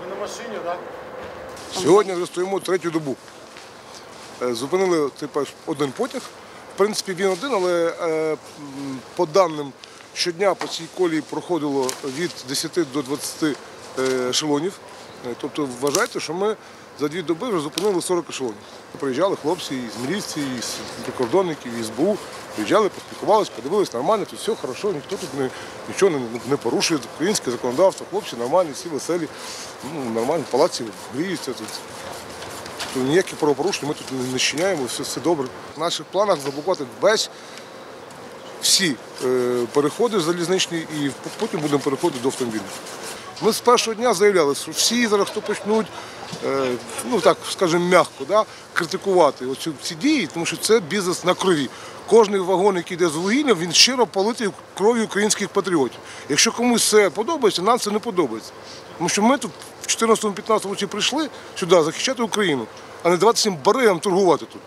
Ви на машині, так? Сьогодні вже стоїмо третю добу. Е, Зупинили типу, один потяг. В принципі, він один, але е, по даним щодня по цій колії проходило від 10 до 20 е, ешелонів. Тобто вважайте, що ми за дві доби вже зупинили 40 ешелонів. Приїжджали хлопці із міліції, із прикордонників, із СБУ. Приїжджали, поспілкувалися, подивилися, нормально, тут все хорошо, ніхто тут не, нічого не, не порушує. Українське законодавство, хлопці нормальні, всі веселі, ну, нормально, палаці гріються тут. Тут ніяких правопорушень ми тут не щиняємо, все, все добре. В наших планах заблокувати весь всі е, переходи залізничні і потім будемо переходити до автомобілів. Ми з першого дня заявляли, що всі зараз, хто почнуть, е, ну так скажімо, м'яко, да, критикувати оцю, ці дії, тому що це бізнес на крові. Кожний вагон, який йде з вугіллям, він щиро политий кров'ю українських патріотів. Якщо комусь це подобається, нам це не подобається. Тому що ми тут в 14-15 році прийшли сюди захищати Україну, а не давати цим баригам торгувати тут.